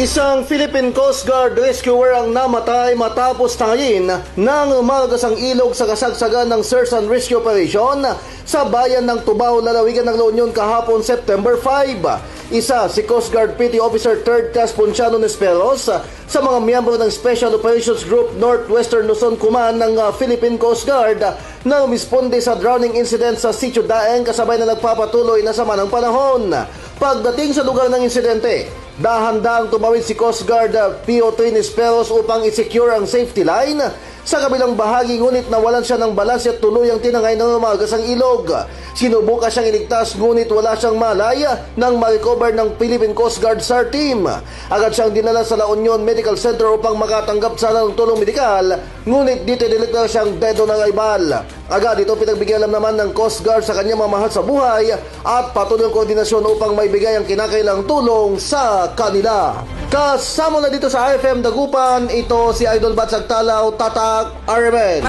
Isang Philippine Coast Guard rescuer ang namatay matapos tangayin ng malagasang ilog sa kasagsagan ng search and rescue operation sa bayan ng Tubao, lalawigan ng La Union kahapon September 5. Isa si Coast Guard PT Officer 3rd Class Ponciano Nesperos sa mga miyembro ng Special Operations Group Northwestern Luzon Command ng uh, Philippine Coast Guard na umisponde sa drowning incident sa Sitio Daeng kasabay na nagpapatuloy na sama ng panahon. Pagdating sa lugar ng insidente, dahan-dahang tumawid si Coast Guard uh, PO3 Nesperos upang i-secure ang safety line sa kabilang bahagi ngunit nawalan siya ng balanse at tuluyang tinangay ng umagasang ilog. Sinubukan siyang iligtas ngunit wala siyang malay nang ma-recover ng Philippine Coast Guard SAR team. Agad siyang dinala sa La Union Medical Center upang makatanggap sana ng tulong medikal ngunit dito nilikta siyang dead on arrival. Agad ito pinagbigyan naman ng Coast Guard sa kanyang mamahal sa buhay at patuloy ang koordinasyon upang maibigay ang kinakailang tulong sa kanila. Kasama na dito sa IFM Dagupan, ito si Idol Batsag Talaw, Tatak, RMN.